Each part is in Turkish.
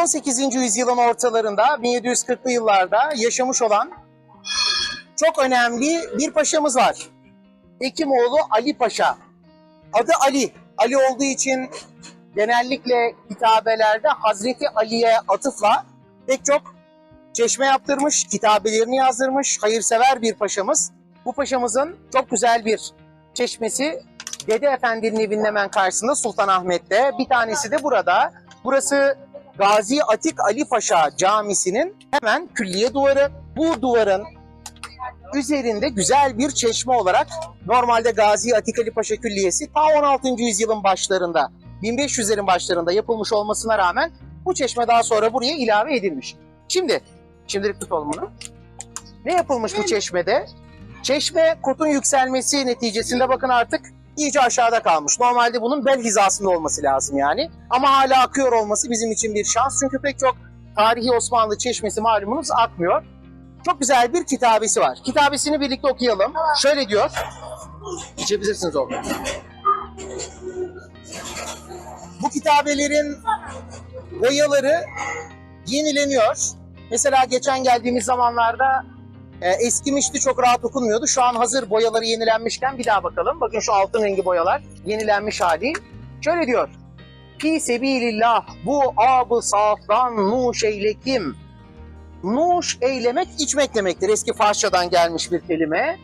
18. yüzyılın ortalarında 1740'lı yıllarda yaşamış olan çok önemli bir paşamız var. Hekimoğlu Ali Paşa. Adı Ali. Ali olduğu için genellikle kitabelerde Hazreti Ali'ye atıfla pek çok çeşme yaptırmış, kitabelerini yazdırmış, hayırsever bir paşamız. Bu paşamızın çok güzel bir çeşmesi Dede Efendi'nin evinin hemen karşısında Sultanahmet'te. Bir tanesi de burada. Burası Gazi Atik Ali Paşa Camisi'nin hemen külliye duvarı. Bu duvarın üzerinde güzel bir çeşme olarak normalde Gazi Atik Ali Paşa Külliyesi ta 16. yüzyılın başlarında 1500'lerin başlarında yapılmış olmasına rağmen bu çeşme daha sonra buraya ilave edilmiş. Şimdi, şimdilik tutalım bunu. Ne yapılmış bu çeşmede? Çeşme kotun yükselmesi neticesinde bakın artık iyice aşağıda kalmış. Normalde bunun bel hizasında olması lazım yani. Ama hala akıyor olması bizim için bir şans. Çünkü pek çok tarihi Osmanlı çeşmesi malumunuz akmıyor. Çok güzel bir kitabesi var. Kitabesini birlikte okuyalım. Şöyle diyor. İçebilirsiniz orada. Bu kitabelerin boyaları yenileniyor. Mesela geçen geldiğimiz zamanlarda e, eskimişti çok rahat okunmuyordu. Şu an hazır boyaları yenilenmişken bir daha bakalım. Bakın şu altın rengi boyalar yenilenmiş hali. Şöyle diyor. Fi sebilillah bu abı saftan nuş eylekim. Nuş eylemek içmek demektir. Eski Farsçadan gelmiş bir kelime.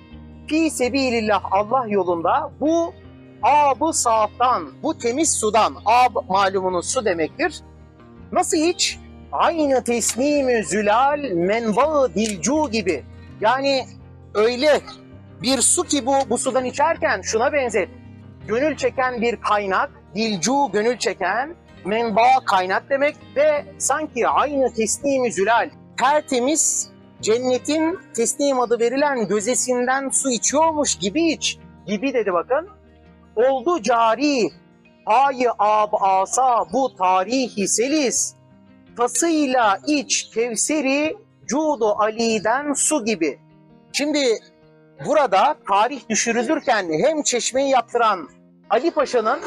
Fi sebilillah Allah yolunda bu abı saftan, bu temiz sudan, ab malumunuz su demektir. Nasıl iç? Aynı teslim zülal menbaı dilcu gibi. Yani öyle bir su ki bu, bu sudan içerken şuna benzet. Gönül çeken bir kaynak, dilcu gönül çeken, menba kaynak demek ve sanki aynı teslim zülal, tertemiz cennetin teslim adı verilen gözesinden su içiyormuş gibi iç. Gibi dedi bakın. Oldu cari, ayı ab asa bu tarihi selis tasıyla iç Kevseri Cudu Ali'den su gibi. Şimdi burada tarih düşürülürken hem çeşmeyi yaptıran Ali Paşa'nın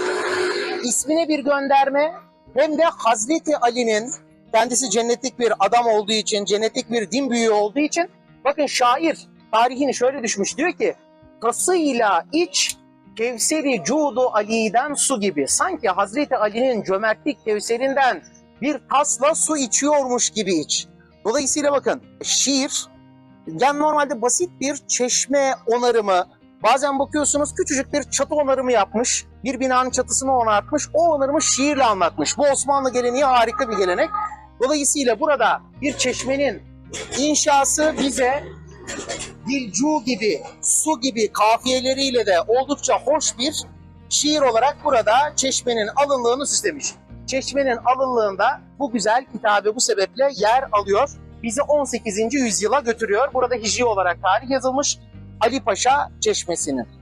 ismine bir gönderme hem de Hazreti Ali'nin kendisi cennetlik bir adam olduğu için, cennetlik bir din büyüğü olduğu için bakın şair tarihini şöyle düşmüş diyor ki tasıyla iç Kevseri Cudu Ali'den su gibi. Sanki Hazreti Ali'nin cömertlik Kevserinden bir tasla su içiyormuş gibi iç. Dolayısıyla bakın şiir yani normalde basit bir çeşme onarımı bazen bakıyorsunuz küçücük bir çatı onarımı yapmış. Bir binanın çatısını onartmış. O onarımı şiirle anlatmış. Bu Osmanlı geleneği harika bir gelenek. Dolayısıyla burada bir çeşmenin inşası bize dilcu gibi, su gibi kafiyeleriyle de oldukça hoş bir şiir olarak burada çeşmenin alınlığını süslemiş. Çeşmenin alınlığında bu güzel kitabe bu sebeple yer alıyor. Bizi 18. yüzyıla götürüyor. Burada hicri olarak tarih yazılmış Ali Paşa Çeşmesi'nin.